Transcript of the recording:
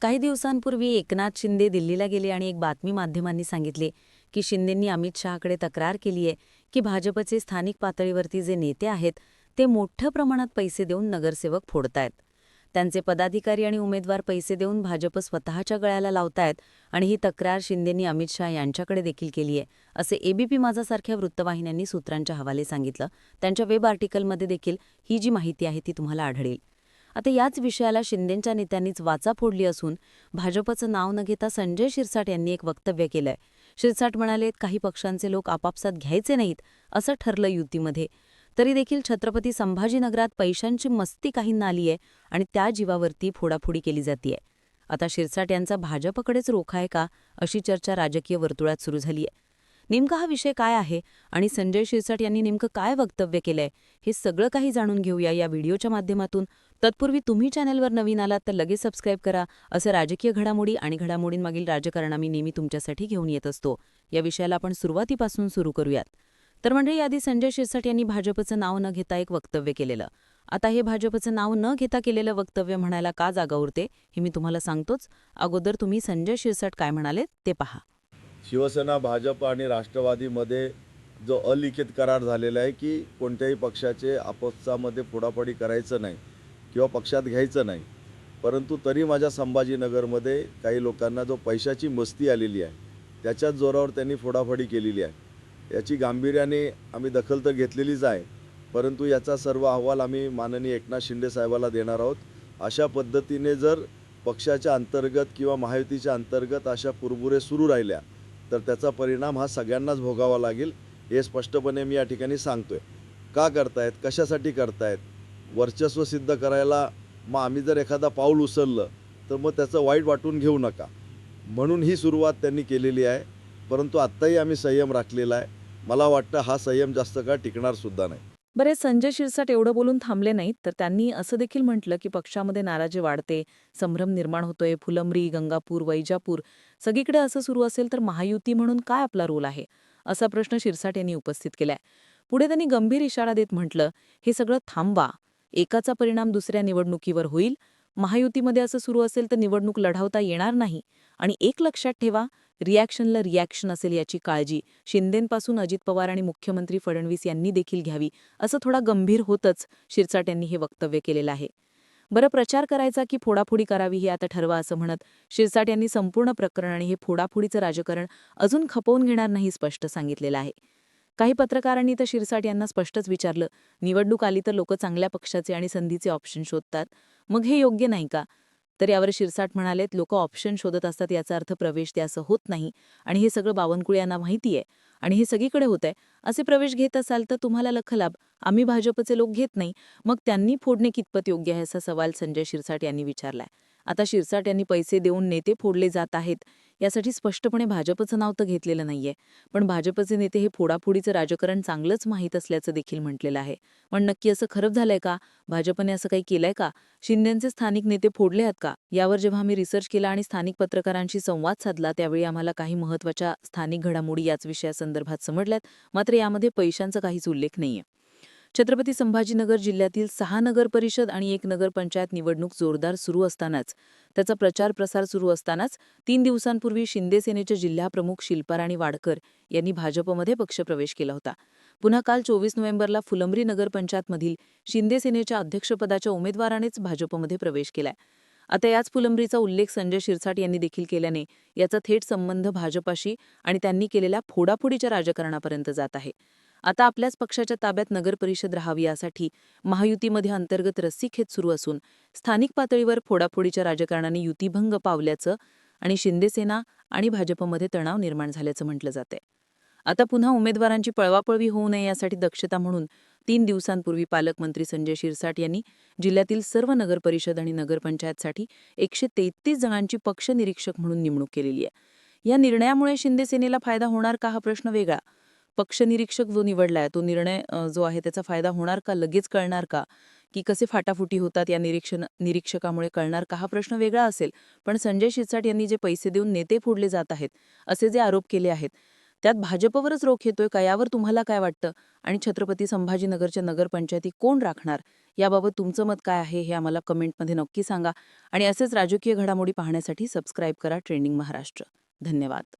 काही दिवसांपूर्वी एकनाथ शिंदे दिल्लीला गेले आणि एक बातमी माध्यमांनी सांगितले की शिंदेंनी अमित शहाकडे तक्रार केली आहे की भाजपचे स्थानिक पातळीवरती जे नेते आहेत ते मोठ्या प्रमाणात पैसे देऊन नगरसेवक फोडतायत. त्यांचे पदाधिकारी आणि उमेदवार पैसे देऊन भाजप स्वतःच्या गळ्याला लावतायत आणि ही तक्रार शिंदेंनी अमित शहा यांच्याकडे देखील केली आहे असे एबीपी माझासारख्या वृत्तवाहिन्यांनी सूत्रांच्या हवाले सांगितलं. त्यांच्या वेब आर्टिकलमध्ये देखील ही जी माहिती आहे ती तुम्हाला आढळेल. आता याच विषयाला शिंदेंच्या नेत्यांनीच वाचा फोडली असून भाजपचं नाव न घेता संजय शिरसाट यांनी एक वक्तव्य केलंय. शिरसाट म्हणाले काही पक्षांचे लोक आपापसात घ्यायचे नाहीत असं ठरलं युतीमध्ये. तरी देखील छत्रपती संभाजीनगरात पैशांची मस्ती काहींना आली आहे आणि त्या जीवावरती फोडाफोडी केली जातीये. आता शिरसाट यांचा भाजपकडेच रोख आहे का अशी चर्चा राजकीय वर्तुळात सुरू झाली आहे नेमका हा विषय काय आहे आणि संजय शिरसाट यांनी नेमकं काय वक्तव्य केलंय हे सगळं काही जाणून घेऊया या व्हिडिओच्या माध्यमातून. तत्पूर्वी तुम्ही चॅनलवर नवीन आलात तर लगेच सबस्क्राईब करा असं राजकीय घडामोडी आणि घडामोडींमागील राजकारण आम्ही नेहमी तुमच्यासाठी घेऊन येत असतो. या विषयाला आपण सुरुवातीपासून सुरू करूयात. तर म्हणजे याआधी संजय शिरसाट यांनी भाजपचं नाव न घेता एक वक्तव्य केलेलं. आता हे भाजपचं नाव न घेता केलेलं वक्तव्य म्हणायला का जागा उरते हे मी तुम्हाला सांगतोच. अगोदर तुम्ही संजय शिरसाट काय म्हणाले ते पहा. शिवसेना भाजप आणि राष्ट्रवादीमध्ये जो अलिखित करार झालेला आहे की कोणत्याही पक्षाचे आपसामध्ये फोडाफोडी करायचं नाही. किंवा पक्षात घ्यायचं नाही. परंतु तरी माझ्या संभाजीनगरमध्ये काही लोकांना जो पैशाची मस्ती आलेली आहे त्याच्याच जोरावर त्यांनी फोडाफोडी केलेली आहे. याची गांभीर्याने आम्ही दखल तर घेतलेलीच आहे परंतु याचा सर्व अहवाल आम्ही माननीय एकनाथ शिंदे साहेबाला देणार आहोत. अशा पद्धतीने जर पक्षाच्या अंतर्गत किंवा महायुतीच्या अंतर्गत अशा कुरबुरे सुरू राहिल्या तर त्याचा परिणाम हा सगळ्यांनाच भोगावा लागेल हे स्पष्टपणे मी या ठिकाणी सांगतोय. का करतायत? कशासाठी करतायत? वर्चस्व सिद्ध करायला मग आम्ही जर एखादा पाऊल उचललं तर मग त्याचं वाईट वाटून घेऊ नका. म्हणून ही सुरुवात त्यांनी केलेली आहे. परंतु आत्ताही आम्ही संयम राखलेला आहे. मला वाटतं हा संयम जास्त काळ टिकणार सुद्धा नाही. बरे संजय शिरसाट एवढं बोलून थांबले नाहीत तर त्यांनी असं देखील म्हटलं की पक्षामध्ये नाराजी वाढते संभ्रम निर्माण होतोय फुलंबरी गंगापूर वैजापूर सगळीकडे असं सुरू असेल तर महायुती म्हणून काय आपला रोल आहे? असा प्रश्न शिरसाट यांनी उपस्थित केलाय. पुढे त्यांनी गंभीर इशारा देत म्हटलं हे सगळं थांबवा. एकाचा परिणाम दुसऱ्या निवडणुकीवर होईल. महायुतीमध्ये असं सुरू असेल तर निवडणूक लढवता येणार नाही. आणि एक लक्षात ठेवा रिॲक्शनला रिॲक्शन असेल याची काळजी. शिंदेंपासून अजित पवार आणि मुख्यमंत्री फडणवीस यांनी देखील घ्यावी असं थोडा गंभीर होतच शिरसाट यांनी हे वक्तव्य केलेलं आहे. बरं प्रचार करायचा की फोडाफोडी करावी हे आता ठरवा असं म्हणत शिरसाट यांनी संपूर्ण प्रकरण आणि हे फोडाफोडीचं राजकारण अजून खपवून घेणार नाही स्पष्ट सांगितलेलं आहे. काही पत्रकारांनी तर शिरसाट यांना स्पष्टच विचारलं निवडणूक आली तर लोक चांगल्या पक्षाचे आणि संधीचे ऑप्शन शोधतात. मग हे योग्य नाही का? तर यावर शिरसाट म्हणालेत लोक ऑप्शन शोधत असतात याचा अर्थ प्रवेश द्या असं होत नाही आणि हे सगळं बावनकुळे यांना माहिती आहे आणि हे सगळीकडे होत आहे. असे प्रवेश घेत असाल तर तुम्हाला लखलाभ आम्ही भाजपचे लोक घेत नाही. मग त्यांनी फोडणे कितपत योग्य आहे असा सवाल संजय शिरसाट यांनी विचारलाय. आता शिरसाट यांनी पैसे देऊन नेते फोडले जात आहेत. यासाठी स्पष्टपणे भाजपचं नाव तर घेतलेलं नाहीये. पण भाजपचे नेते हे फोडाफोडीचं राजकारण चांगलंच माहीत असल्याचं देखील म्हटलेलं आहे. पण नक्की असं खरंच झालंय का? भाजपने असं काही केलंय का? शिंदेचे स्थानिक नेते फोडले आहेत का? यावर जेव्हा आम्ही रिसर्च केला आणि स्थानिक पत्रकारांशी संवाद साधला त्यावेळी आम्हाला काही महत्त्वाच्या स्थानिक घडामोडी याच विषयासंदर्भात समजल्यात. मात्र यामध्ये पैशांचा काहीच उल्लेख नाहीये. छत्रपती संभाजीनगर जिल्ह्यातील सहा नगर परिषद आणि एक नगरपंचायत निवडणूक जोरदार सुरू असतानाच त्याचा प्रचार प्रसार सुरू असतानाच तीन दिवसांपूर्वी शिंदे सेनेच्या जिल्हाप्रमुख शिल्पाराणी वाडकर यांनी भाजपमध्ये पक्षप्रवेश केला होता. पुन्हा काल चोवीस नोव्हेंबरला फुलंब्री नगरपंचायतमधील शिंदे सेनेच्या अध्यक्षपदाच्या उमेदवारानेच भाजपमध्ये प्रवेश केलाय. आता याच फुलंब्रीचा उल्लेख संजय शिरसाट यांनी देखील केल्याने याचा थेट संबंध भाजपाशी आणि त्यांनी केलेल्या फोडाफोडीच्या राजकारणापर्यंत जात आहे. आता आपल्याच पक्षाच्या ताब्यात नगरपरिषद राहावी यासाठी महायुतीमध्ये अंतर्गत रस्सीखेच सुरू असून स्थानिक पातळीवर फोडाफोडीच्या राजकारणाने युतीभंग पावल्याचं आणि शिंदेसेना आणि भाजपमध्ये तणाव निर्माण झाल्याचं म्हटलं जाते आता पुन्हा उमेदवारांची पळवापळवी होऊ नये यासाठी दक्षता म्हणून तीन दिवसांपूर्वी पालकमंत्री संजय शिरसाट यांनी जिल्ह्यातील सर्व नगरपरिषद आणि नगरपंचायतसाठी एकशे तेहतीस जणांची पक्ष निरीक्षक म्हणून नेमणूक केलेली आहे. या निर्णयामुळे शिंदेसेनेला फायदा होणार का हा प्रश्न वेगळा? पक्षनिरीक्षक जो निवडलाय तो निर्णय जो आहे त्याचा फायदा होणार का लगेच कळणार का? की कसे फाटाफुटी होतात या निरीक्षण निरीक्षकामुळे कळणार का? हा प्रश्न वेगळा असेल. पण संजय शिरसाट यांनी जे पैसे देऊन नेते फोडले जात आहेत असे जे आरोप केले आहेत त्यात भाजपवरच रोख येतोय का? यावर तुम्हाला काय वाटतं? आणि छत्रपती संभाजीनगरच्या नगरपंचायती कोण राखणार? याबाबत तुमचं मत काय आहे हे आम्हाला कमेंटमध्ये नक्की सांगा. आणि असेच राजकीय घडामोडी पाहण्यासाठी सबस्क्राईब करा ट्रेंडिंग महाराष्ट्र. धन्यवाद.